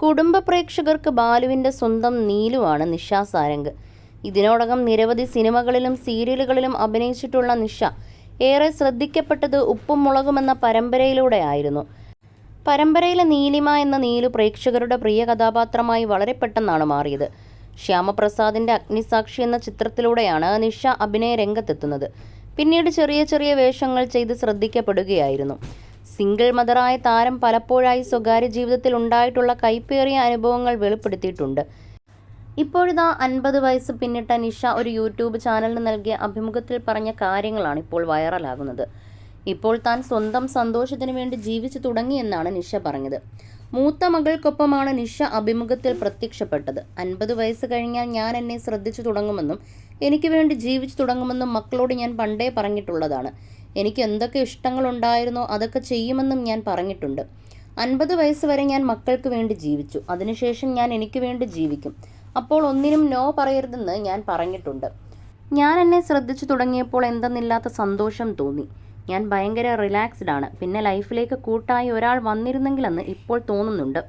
കുടുംബ പ്രേക്ഷകർക്ക് ബാലുവിന്റെ സ്വന്തം നീലുവാണ് നിഷ സാരംഗ്. ഇതിനോടകം നിരവധി സിനിമകളിലും സീരിയലുകളിലും അഭിനയിച്ചിട്ടുള്ള നിഷ ഏറെ ശ്രദ്ധിക്കപ്പെട്ടത് ഉപ്പും മുളകുമെന്ന പരമ്പരയിലൂടെയായിരുന്നു. പരമ്പരയിലെ നീലിമ എന്ന നീലു പ്രേക്ഷകരുടെ പ്രിയ കഥാപാത്രമായി വളരെ പെട്ടെന്നാണ് മാറിയത്. ശ്യാമപ്രസാദിന്റെ അഗ്നിസാക്ഷി എന്ന ചിത്രത്തിലൂടെയാണ് നിഷ അഭിനയ രംഗത്തെത്തുന്നത്. പിന്നീട് ചെറിയ ചെറിയ വേഷങ്ങൾ ചെയ്ത് ശ്രദ്ധിക്കപ്പെടുകയായിരുന്നു. സിംഗിൾ മദറായ താരം പലപ്പോഴായി സ്വകാര്യ ജീവിതത്തിൽ ഉണ്ടായിട്ടുള്ള കൈപ്പേറിയ അനുഭവങ്ങൾ വെളിപ്പെടുത്തിയിട്ടുണ്ട്. ഇപ്പോഴിതാ അൻപത് വയസ്സ് പിന്നിട്ട നിഷ ഒരു യൂട്യൂബ് ചാനലിന് നൽകിയ അഭിമുഖത്തിൽ പറഞ്ഞ കാര്യങ്ങളാണ് ഇപ്പോൾ വൈറലാകുന്നത്. ഇപ്പോൾ താൻ സ്വന്തം സന്തോഷത്തിന് വേണ്ടി ജീവിച്ചു തുടങ്ങിയെന്നാണ് നിഷ പറഞ്ഞത്. മൂത്ത മകൾക്കൊപ്പമാണ് നിഷ അഭിമുഖത്തിൽ പ്രത്യക്ഷപ്പെട്ടത്. അൻപത് വയസ്സ് കഴിഞ്ഞാൽ ഞാൻ എന്നെ ശ്രദ്ധിച്ചു തുടങ്ങുമെന്നും എനിക്ക് വേണ്ടി ജീവിച്ചു തുടങ്ങുമെന്നും മക്കളോട് ഞാൻ പണ്ടേ പറഞ്ഞിട്ടുള്ളതാണ്. എനിക്ക് എന്തൊക്കെ ഇഷ്ടങ്ങളുണ്ടായിരുന്നോ അതൊക്കെ ചെയ്യുമെന്നും ഞാൻ പറഞ്ഞിട്ടുണ്ട്. അൻപത് വയസ്സ് വരെ ഞാൻ മക്കൾക്ക് വേണ്ടി ജീവിച്ചു. അതിനുശേഷം ഞാൻ എനിക്ക് വേണ്ടി ജീവിക്കും. അപ്പോൾ ഒന്നിനും നോ പറയരുതെന്ന് ഞാൻ പറഞ്ഞിട്ടുണ്ട്. ഞാൻ എന്നെ ശ്രദ്ധിച്ചു തുടങ്ങിയപ്പോൾ എന്തെന്നില്ലാത്ത സന്തോഷം തോന്നി. ഞാൻ ഭയങ്കര റിലാക്സ്ഡ് ആണ്. പിന്നെ ലൈഫിലേക്ക് കൂട്ടായി ഒരാൾ വന്നിരുന്നെങ്കിലെന്ന് ഇപ്പോൾ തോന്നുന്നുണ്ട്.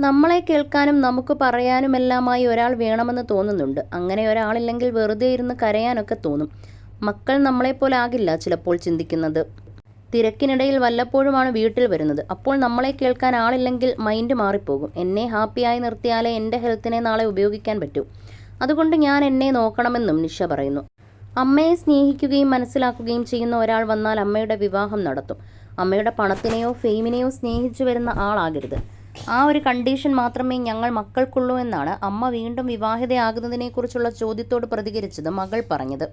നമ്മളെ കേൾക്കാനും നമുക്ക് പറയാനുമെല്ലാമായി ഒരാൾ വേണമെന്ന് തോന്നുന്നുണ്ട്. അങ്ങനെ ഒരാളില്ലെങ്കിൽ വെറുതെ ഇരുന്ന് കരയാനൊക്കെ തോന്നും. മക്കൾ നമ്മളെപ്പോലെ ആകില്ല ചിലപ്പോൾ ചിന്തിക്കുന്നത്. തിരക്കിനിടയിൽ വല്ലപ്പോഴുമാണ് വീട്ടിൽ വരുന്നത്. അപ്പോൾ നമ്മളെ കേൾക്കാൻ ആളില്ലെങ്കിൽ മൈൻഡ് മാറിപ്പോകും. എന്നെ ഹാപ്പിയായി നിർത്തിയാലേ എന്റെ ഹെൽത്തിനെ നാളെ ഉപയോഗിക്കാൻ പറ്റൂ. അതുകൊണ്ട് ഞാൻ എന്നെ നോക്കണമെന്നും നിഷ പറയുന്നു. അമ്മയെ സ്നേഹിക്കുകയും മനസ്സിലാക്കുകയും ചെയ്യുന്ന ഒരാൾ വന്നാൽ അമ്മയുടെ വിവാഹം നടത്തും. അമ്മയുടെ പണത്തിനെയോ ഫെയിമിനെയോ സ്നേഹിച്ചു വരുന്ന ആളാകരുത്. ആ ഒരു കണ്ടീഷൻ മാത്രമേ ഞങ്ങൾ മക്കൾക്കുള്ളൂ എന്നാണ് അമ്മ വീണ്ടും വിവാഹിതയാകുന്നതിനെക്കുറിച്ചുള്ള ചോദ്യത്തോട് പ്രതികരിച്ചത് മകൾ പറഞ്ഞത്.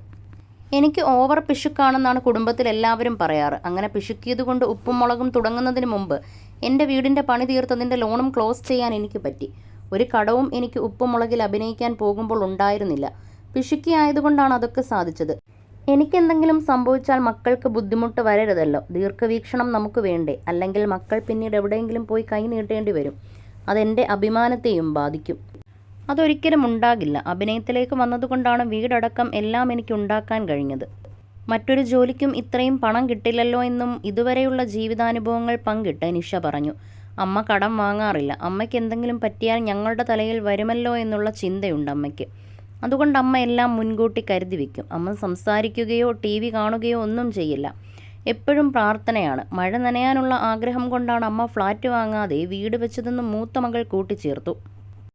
എനിക്ക് ഓവർ പിശുക്കാണെന്നാണ് കുടുംബത്തിൽ എല്ലാവരും പറയാറ്. അങ്ങനെ പിശുക്കിയതുകൊണ്ട് ഉപ്പും മുളകും തുടങ്ങുന്നതിന് മുമ്പ് എന്റെ വീടിന്റെ പണി തീർത്തതിന്റെ ലോണും ക്ലോസ് ചെയ്യാൻ എനിക്ക് പറ്റി. ഒരു കടവും എനിക്ക് ഉപ്പും മുളകിൽ അഭിനയിക്കാൻ പോകുമ്പോൾ ഉണ്ടായിരുന്നില്ല. പിശുക്കി ആയതുകൊണ്ടാണ് അതൊക്കെ സാധിച്ചത്. എനിക്കെന്തെങ്കിലും സംഭവിച്ചാൽ മക്കൾക്ക് ബുദ്ധിമുട്ട് വരരുതല്ലോ. ദീർഘവീക്ഷണം നമുക്ക് വേണ്ടേ? അല്ലെങ്കിൽ മക്കൾ പിന്നീട് എവിടെയെങ്കിലും പോയി കൈ നീട്ടേണ്ടി വരും. അതെന്റെ അഭിമാനത്തെയും ബാധിക്കും. അതൊരിക്കലും ഉണ്ടാകില്ല. അഭിനയത്തിലേക്ക് വന്നതുകൊണ്ടാണ് വീടടക്കം എല്ലാം എനിക്ക് ഉണ്ടാക്കാൻ കഴിഞ്ഞത്. മറ്റൊരു ജോലിക്കും ഇത്രയും പണം കിട്ടില്ലല്ലോ എന്നും ഇതുവരെയുള്ള ജീവിതാനുഭവങ്ങൾ പങ്കിട്ട് നിഷ പറഞ്ഞു. അമ്മ കടം വാങ്ങാറില്ല. അമ്മയ്ക്ക് എന്തെങ്കിലും പറ്റിയാൽ ഞങ്ങളുടെ തലയിൽ വരുമല്ലോ എന്നുള്ള ചിന്തയുണ്ട് അമ്മയ്ക്ക്. അതുകൊണ്ട് അമ്മ എല്ലാം മുൻകൂട്ടി കരുതി വയ്ക്കും അമ്മ സംസാരിക്കുകയോ ടി വി കാണുകയോ ഒന്നും ചെയ്യില്ല. എപ്പോഴും പ്രാർത്ഥനയാണ്. മഴ നനയാനുള്ള ആഗ്രഹം കൊണ്ടാണ് അമ്മ ഫ്ലാറ്റ് വാങ്ങാതെ വീട് വെച്ചതെന്ന് മൂത്ത മകൾ കൂട്ടിച്ചേർത്തു.